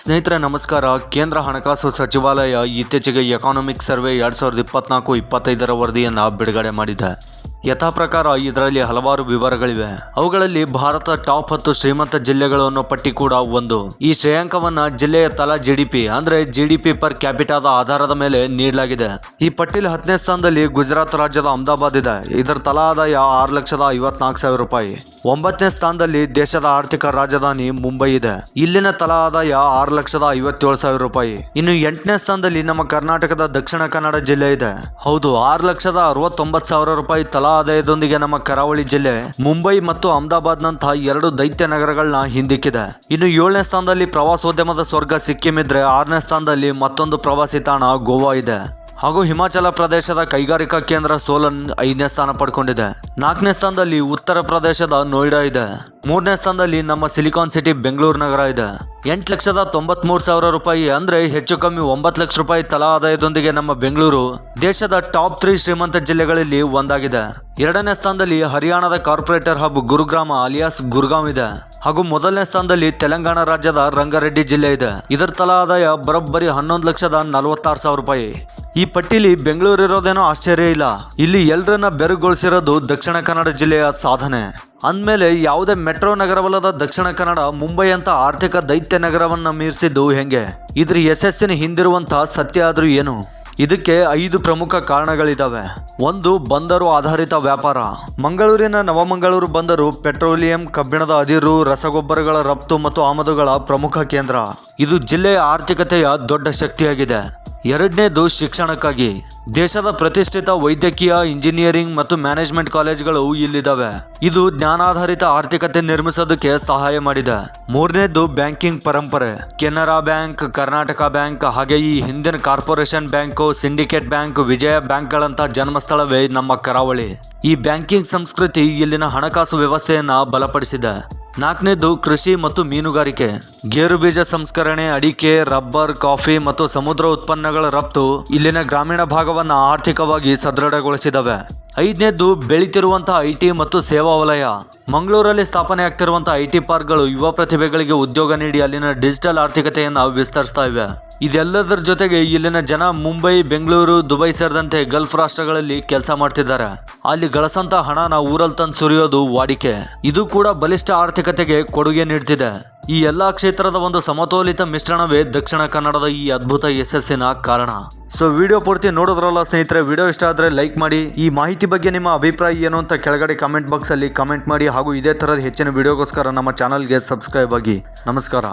ಸ್ನೇಹಿತರೆ, ನಮಸ್ಕಾರ. ಕೇಂದ್ರ ಹಣಕಾಸು ಸಚಿವಾಲಯ ಇತ್ತೀಚೆಗೆ ಎಕಾನಮಿಕ್ ಸರ್ವೆ ಎರಡು ಸಾವಿರದ ಇಪ್ಪತ್ನಾಲ್ಕು ಇಪ್ಪತ್ತೈದರ ವರದಿಯನ್ನು ಬಿಡುಗಡೆ ಮಾಡಿದೆ. ಯಥಾ ಪ್ರಕಾರ ಇದರಲ್ಲಿ ಹಲವಾರು ವಿವರಗಳಿವೆ. ಅವುಗಳಲ್ಲಿ ಭಾರತ ಟಾಪ್ ಹತ್ತು ಶ್ರೀಮಂತ ಜಿಲ್ಲೆಗಳು ಅನ್ನೋ ಪಟ್ಟಿ ಕೂಡ ಒಂದು. ಈ ಶ್ರೇಯಾಂಕವನ್ನ ಜಿಲ್ಲೆಯ ತಲಾ ಜಿಡಿಪಿ ಅಂದ್ರೆ ಪಿ ಪರ್ ಕ್ಯಾಪಿಟಾದ ಆಧಾರದ ಮೇಲೆ ನೀಡಲಾಗಿದೆ. ಈ ಪಟ್ಟಿಲಿ ಹತ್ತನೇ ಸ್ಥಾನದಲ್ಲಿ ಗುಜರಾತ್ ರಾಜ್ಯದ ಅಹಮದಾಬಾದ್ ಇದೆ. ಇದರ ತಲಾ ಆದಾಯ ಆರು ಲಕ್ಷದ ಐವತ್ನಾಲ್ಕು ಸಾವಿರ ರೂಪಾಯಿ. ಒಂಬತ್ತನೇ ಸ್ಥಾನದಲ್ಲಿ ದೇಶದ ಆರ್ಥಿಕ ರಾಜಧಾನಿ ಮುಂಬೈ ಇದೆ. ಇಲ್ಲಿನ ತಲಾ ಆದಾಯ ಆರು ಲಕ್ಷದ ಐವತ್ತೇಳು ಸಾವಿರ ರೂಪಾಯಿ. ಇನ್ನು ಎಂಟನೇ ಸ್ಥಾನದಲ್ಲಿ ನಮ್ಮ ಕರ್ನಾಟಕದ ದಕ್ಷಿಣ ಕನ್ನಡ ಜಿಲ್ಲೆ ಇದೆ. ಹೌದು, ಆರು ಲಕ್ಷದ ಅರವತ್ತೊಂಬತ್ತು ಸಾವಿರ ರೂಪಾಯಿ ತಲಾ ಆದಾಯದೊಂದಿಗೆ ನಮ್ಮ ಕರಾವಳಿ ಜಿಲ್ಲೆ ಮುಂಬೈ ಮತ್ತು ಅಹಮದಾಬಾದ್ ನಂತಹ ಎರಡು ದೈತ್ಯ ನಗರಗಳನ್ನ ಹಿಂದಿಕ್ಕಿದೆ. ಇನ್ನು ಏಳನೇ ಸ್ಥಾನದಲ್ಲಿ ಪ್ರವಾಸೋದ್ಯಮದ ಸ್ವರ್ಗ ಸಿಕ್ಕಿಂ ಇದ್ರೆ ಆರನೇ ಸ್ಥಾನದಲ್ಲಿ ಮತ್ತೊಂದು ಪ್ರವಾಸಿ ತಾಣ ಗೋವಾ ಇದೆ. ಹಾಗೂ ಹಿಮಾಚಲ ಪ್ರದೇಶದ ಕೈಗಾರಿಕಾ ಕೇಂದ್ರ ಸೋಲನ್ ಐದನೇ ಸ್ಥಾನ ಪಡ್ಕೊಂಡಿದೆ. ನಾಲ್ಕನೇ ಸ್ಥಾನದಲ್ಲಿ ಉತ್ತರ ಪ್ರದೇಶದ ನೋಯ್ಡಾ ಇದೆ. ಮೂರನೇ ಸ್ಥಾನದಲ್ಲಿ ನಮ್ಮ ಸಿಲಿಕಾನ್ ಸಿಟಿ ಬೆಂಗಳೂರು ನಗರ ಇದೆ. ಎಂಟು ಲಕ್ಷದ ತೊಂಬತ್ಮೂರು ಸಾವಿರ ರೂಪಾಯಿ ಅಂದ್ರೆ ಹೆಚ್ಚು ಕಮ್ಮಿ ಒಂಬತ್ತು ಲಕ್ಷ ರೂಪಾಯಿ ತಲಾ ಆದಾಯದೊಂದಿಗೆ ನಮ್ಮ ಬೆಂಗಳೂರು ದೇಶದ ಟಾಪ್ ತ್ರೀ ಶ್ರೀಮಂತ ಜಿಲ್ಲೆಗಳಲ್ಲಿ ಒಂದಾಗಿದೆ. ಎರಡನೇ ಸ್ಥಾನದಲ್ಲಿ ಹರಿಯಾಣದ corporate hub Gurugram alias Gurgaon ಇದೆ. ಹಾಗೂ ಮೊದಲನೇ ಸ್ಥಾನದಲ್ಲಿ ತೆಲಂಗಾಣ ರಾಜ್ಯದ ರಂಗಾರೆಡ್ಡಿ ಜಿಲ್ಲೆ ಇದೆ. ಇದರ ತಲಾ ಆದಾಯ ಬರೋಬ್ಬರಿ ಹನ್ನೊಂದು ಲಕ್ಷದ ನಲವತ್ತಾರು ಸಾವಿರ ರೂಪಾಯಿ. ಈ ಪಟ್ಟಿಲಿ ಬೆಂಗಳೂರು ಇರೋದೇನೋ ಆಶ್ಚರ್ಯ ಇಲ್ಲ. ಇಲ್ಲಿ ಎಲ್ಲರನ್ನ ಬೆರಗೊಳಿಸಿರೋದು ದಕ್ಷಿಣ ಕನ್ನಡ ಜಿಲ್ಲೆಯ ಸಾಧನೆ. ಅಂದಮೇಲೆ ಯಾವುದೇ ಮೆಟ್ರೋ ನಗರವಲ್ಲದ ದಕ್ಷಿಣ ಕನ್ನಡ, ಮುಂಬೈ ಅಂತ ಆರ್ಥಿಕ ದೈತ್ಯ ನಗರವನ್ನ ಮೀರಿಸಿದ್ದು ಹೆಂಗೆ? ಇದ್ರ ಯಶಸ್ಸಿನ ಹಿಂದಿರುವಂತ ಸತ್ಯ ಆದರೂ ಏನು? ಇದಕ್ಕೆ ಐದು ಪ್ರಮುಖ ಕಾರಣಗಳಿದ್ದಾವೆ ಒಂದು, ಬಂದರು ಆಧಾರಿತ ವ್ಯಾಪಾರ. ಮಂಗಳೂರಿನ ನವಮಂಗಳೂರು ಬಂದರು ಪೆಟ್ರೋಲಿಯಂ ಕಬ್ಬಿಣದ ಅದಿರು, ರಸಗೊಬ್ಬರಗಳ ರಫ್ತು ಮತ್ತು ಆಮದುಗಳ ಪ್ರಮುಖ ಕೇಂದ್ರ. ಇದು ಜಿಲ್ಲೆಯ ಆರ್ಥಿಕತೆಯ ದೊಡ್ಡ ಶಕ್ತಿಯಾಗಿದೆ. ಎರಡನೇದು ಶಿಕ್ಷಣಕ್ಕಾಗಿ ದೇಶದ ಪ್ರತಿಷ್ಠಿತ ವೈದ್ಯಕೀಯ, ಇಂಜಿನಿಯರಿಂಗ್ ಮತ್ತು ಮ್ಯಾನೇಜ್ಮೆಂಟ್ ಕಾಲೇಜ್ಗಳು ಇಲ್ಲಿದ್ದಾವೆ. ಇದು ಜ್ಞಾನಾಧಾರಿತ ಆರ್ಥಿಕತೆ ನಿರ್ಮಿಸೋದಕ್ಕೆ ಸಹಾಯ ಮಾಡಿದೆ. ಮೂರನೇದು ಬ್ಯಾಂಕಿಂಗ್ ಪರಂಪರೆ. ಕೆನರಾ ಬ್ಯಾಂಕ್, ಕರ್ನಾಟಕ ಬ್ಯಾಂಕ್, ಹಾಗೆ ಈ ಹಿಂದಿನ corporation bank, syndicate bank, Vijaya ಬ್ಯಾಂಕ್ಗಳಂತ ಜನ್ಮಸ್ಥಳವೇ ನಮ್ಮ ಕರಾವಳಿ. ಈ ಬ್ಯಾಂಕಿಂಗ್ ಸಂಸ್ಕೃತಿ ಇಲ್ಲಿನ ಹಣಕಾಸು ವ್ಯವಸ್ಥೆಯನ್ನು ಬಲಪಡಿಸಿದೆ. ನಾಲ್ಕನೇದು ಕೃಷಿ ಮತ್ತು ಮೀನುಗಾರಿಕೆ. ಗೇರು ಬೀಜ ಸಂಸ್ಕರಣೆ, ಅಡಿಕೆ, ರಬ್ಬರ್, ಕಾಫಿ ಮತ್ತು ಸಮುದ್ರ ಉತ್ಪನ್ನಗಳ ರಫ್ತು ಇಲ್ಲಿನ ಗ್ರಾಮೀಣ ಭಾಗವನ್ನು ಆರ್ಥಿಕವಾಗಿ ಸದೃಢಗೊಳಿಸಿದವೆ. ಐದನೇದು ಬೆಳೀತಿರುವಂತಹ ಐ ಟಿ ಮತ್ತು ಸೇವಾ ವಲಯ. ಮಂಗಳೂರಲ್ಲಿ ಸ್ಥಾಪನೆ ಆಗ್ತಿರುವಂತಹ ಐ ಟಿ ಪಾರ್ಕ್ಗಳು ಯುವ ಪ್ರತಿಭೆಗಳಿಗೆ ಉದ್ಯೋಗ ನೀಡಿ ಅಲ್ಲಿನ ಡಿಜಿಟಲ್ ಆರ್ಥಿಕತೆಯನ್ನು ವಿಸ್ತರಿಸ್ತಾ ಇವೆ. ಇದೆಲ್ಲದರ ಜೊತೆಗೆ ಇಲ್ಲಿನ ಜನ ಮುಂಬೈ, ಬೆಂಗಳೂರು, ದುಬೈ ಸೇರಿದಂತೆ ಗಲ್ಫ್ ರಾಷ್ಟ್ರಗಳಲ್ಲಿ ಕೆಲಸ ಮಾಡ್ತಿದ್ದಾರೆ. ಅಲ್ಲಿ ಗಳಸಂತ ಹಣನ ಊರಲ್ಲಿ ತಂದು ಸುರಿಯೋದು ವಾಡಿಕೆ. ಇದು ಕೂಡ ಬಲಿಷ್ಠ ಆರ್ಥಿಕತೆಗೆ ಕೊಡುಗೆ ನೀಡ್ತಿದೆ. ಈ ಎಲ್ಲ ಕ್ಷೇತ್ರದ ಒಂದು ಸಮತೋಲಿತ ಮಿಶ್ರಣವೇ ದಕ್ಷಿಣ ಕನ್ನಡದ ಈ ಅದ್ಭುತ ಯಶಸ್ಸಿನ ಕಾರಣ. ಸೊ ವಿಡಿಯೋ ಪೂರ್ತಿ ನೋಡಿದ್ರಲ್ಲ ಸ್ನೇಹಿತರೆ ವಿಡಿಯೋ ಇಷ್ಟ ಆದರೆ ಲೈಕ್ ಮಾಡಿ. ಈ ಮಾಹಿತಿ ಬಗ್ಗೆ ನಿಮ್ಮ ಅಭಿಪ್ರಾಯ ಏನು ಅಂತ ಕೆಳಗಡೆ ಕಮೆಂಟ್ ಬಾಕ್ಸಲ್ಲಿ ಕಮೆಂಟ್ ಮಾಡಿ. ಹಾಗೂ ಇದೇ ಥರದ ಹೆಚ್ಚಿನ ವಿಡಿಯೋಗೋಸ್ಕರ ನಮ್ಮ ಚಾನಲ್ಗೆ ಸಬ್ಸ್ಕ್ರೈಬ್ ಆಗಿ. ನಮಸ್ಕಾರ.